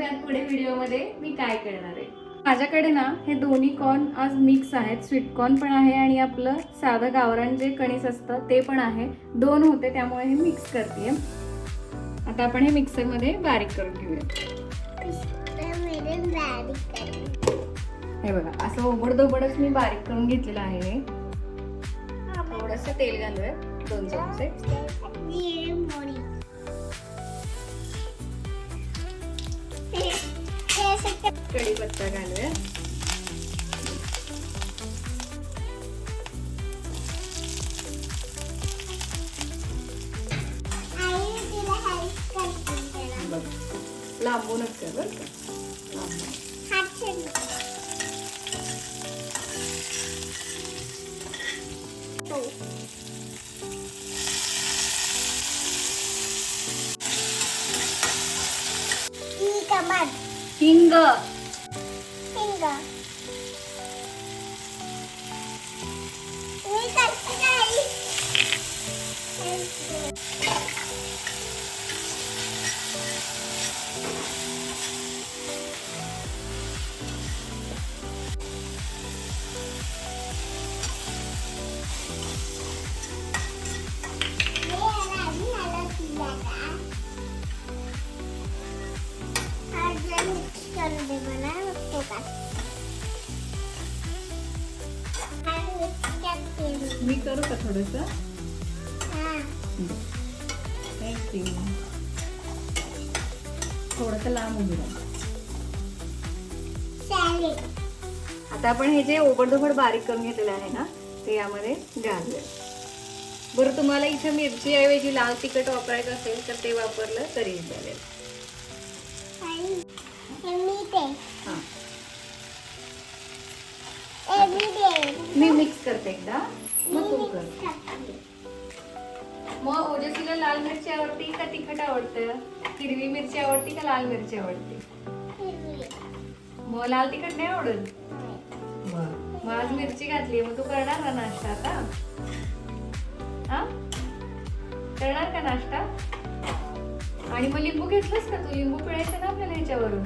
बघूयात पुढे व्हिडिओमध्ये मी काय करणार आहे. माझ्याकडे ना हे दोन्ही कॉर्न आज मिक्स आहेत. स्वीट कॉर्न पण आहे आणि आपलं साधं गावरान जे कणीस असतं ते पण आहे. दोन होते त्यामुळे हे मिक्स करते आता आपण हे मिक्सरमध्ये बारीक करून घेऊया. हे बघा असं ओबडधोबडच मी बारीक करून घेतलेलं आहे हे. थोडंसं तेल घालूया दोन चमचे. कढीपत्ता घालूया. बघ लांबूनच कर बरं का. लांबून. हिंग. मी करू का थोडस? थोडस लांब उभी राहा. आता आपण हे जे ओबडधोबड बारीक करून घेतलेलं आहे ना ते यामध्ये घालूया. बरं तुम्हाला इथं मिरची ऐवजी लाल तिखट वापरायचं असेल तर ते वापरलं तरी चालेल. हां. मी मिक्स करते एकदा. मग तू कर मग ओजस्वीला लाल मिरची आवडते का तिखट आवडतं? हिरवी मिरची आवडते का लाल मिरची आवडते? मग लाल तिखट नाही आवडत? मग आज मिरची घातली मग तू करणार का नाश्ता आता? हा? करणार का नाश्ता? आणि मग लिंबू घेतलंस का तू? लिंबू पिळायचं ना आपल्याला ह्याच्यावरून?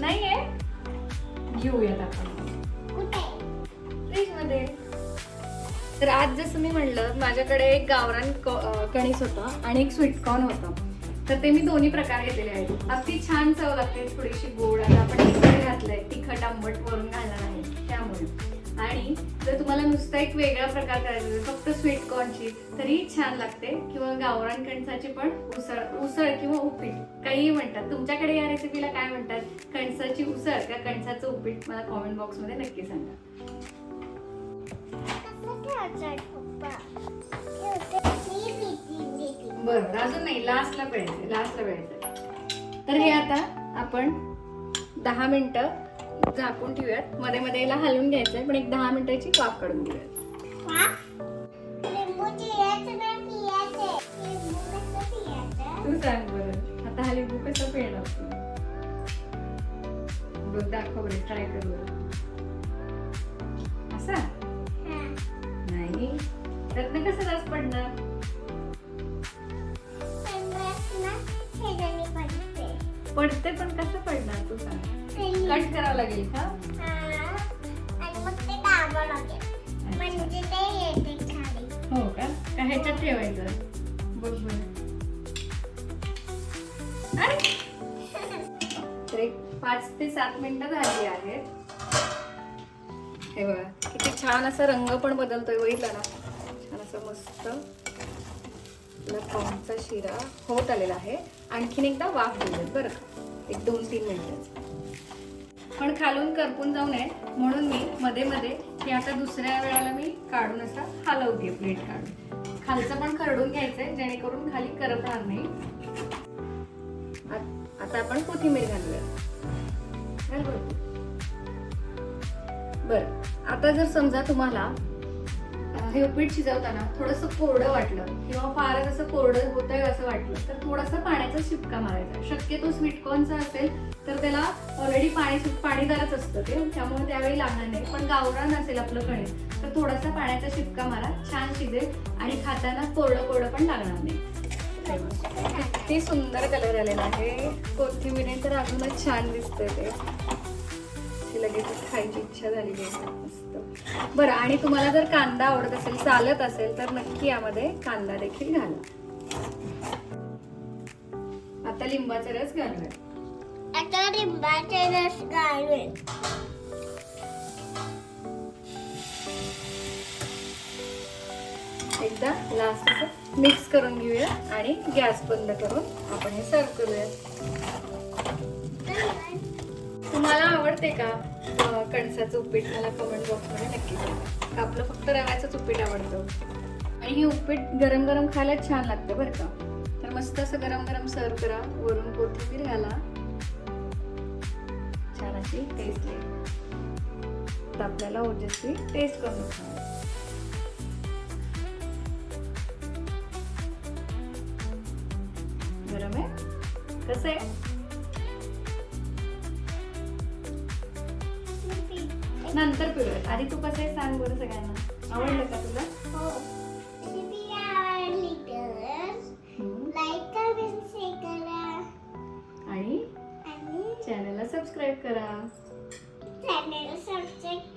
नाहीये घेऊयात आपण. तर आज जसं मी म्हणलं माझ्याकडे एक गावरान कणीस होता आणि एक स्वीट कॉर्न होतं. तर ते मी दोन्ही प्रकार घेतलेले आहेत. अगदी छान चव लागते थोडीशी गोड आता आपण तिखट घातलंय तिखट आंबट वरून घालणार आहे त्यामुळे. आणि जर तुम्हाला नुसता एक वेगळा प्रकार करायचा असेल, फक्त स्वीट कॉर्नची तरीही छान लागते. किंवा गावरान कणसाची पण उसळ उसळ किंवा उपीट काहीही म्हणतात. तुमच्याकडे या रेसिपीला काय म्हणतात? कणसाची उसळ किंवा कणसाचं उपीट मला कॉमेंट बॉक्समध्ये नक्की सांगा. बरोबर अजून नाही लास्टला पिळायचं लास्टला वेळ तर हे आता आपण दहा मिनटं झाकून ठेवूयात. मध्ये मध्ये याला हलवून घ्यायचंय पण एक दहा मिनिटाची वाफ काढून घेऊयात. तू सांग बरं आता हा लिंबू कसं पिळणार तू? बघ दाखव बरं ट्राय करू असा? नाही त्यातनं कसं रस पडणार? पडते पण कसं पडणार तू सांग कट करावं लागेल का? हो का? का ह्याच्यात ठेवायचं? बघ! तर एक पाच ते सात मिनिटं झाली आहेत. हे बघा किती छान असा रंग पण बदलतोय बघितला ना. छान असं मस्त. आपला शिरा होत आलेला आहे. आणखीन एकदा वाफ देऊयात बरं का. एक दोन तीन मिनिटं. पण खालून करपून जाऊ नये म्हणून मी मध्ये मध्ये हे आता दुसऱ्या वेळेला मी काढून असा हलवते प्लेट काढून. खालचं पण खरडून घ्यायचंय जेणेकरून खाली करपणार नाही. आता आपण कोथिंबीर घालूया घाल बरं. आता जर समजा तुम्हाला हे उपीट शिजवताना थोडंसं कोरडं वाटलं किंवा फारच असं कोरडं होतंय असं वाटलं तर थोडासा पाण्याचा शिपका मारायचा. शक्यतो स्वीटकॉर्नचा असेल तर त्याला ऑलरेडी पाणी पाणीदारच असतं ते त्यामुळे त्यावेळी लागणार नाही. पण गावरान असेल आपलं कणीस तर थोडासा पाण्याचा शिपका मारा छान शिजेल आणि खाताना कोरडं कोरडं पण लागणार नाही. किती सुंदर कलर आलेला आहे. कोथिंबीर तर अजूनच छान दिसतंय ते. ती लगेचच खायची इच्छा झालेली आहे मस्त. बरं आणि तुम्हाला जर कांदा आवडत असेल चालत असेल तर नक्की यामध्ये कांदा देखील घाला. आता लिंबाचा रस घालूया आता लिंबाचे रस घालून. एकदा लास्ट मिक्स करून घेऊया आणि गॅस बंद करून आपण हे सर्व करूया. तुम्हाला आवडते का? कणसाचं उपीट मला कमेंट बॉक्समध्ये नक्की सांगा. आपलं फक्त रव्याचंच उपीट आवडतं. आणि हे उपीट गरम गरम खायला छान लागतं बरं का. तर मस्त असं गरम गरम सर्व करा. वरून कोथिंबीर घाला. छान अशी टेस्ट येईल. तर आपल्याला ओजस्वी टेस्ट करून गरम आहे? कसं आहे? नंतर पिरूयात आधी तू कसं आहे सांग बरं सगळ्यांना. आवडलं का तुला? हो. रेसिपी आवडली तर हम्म. लाईक कमेंट शेअर करा. आणि चॅनलला सबस्क्राईब करा. Channel subscribe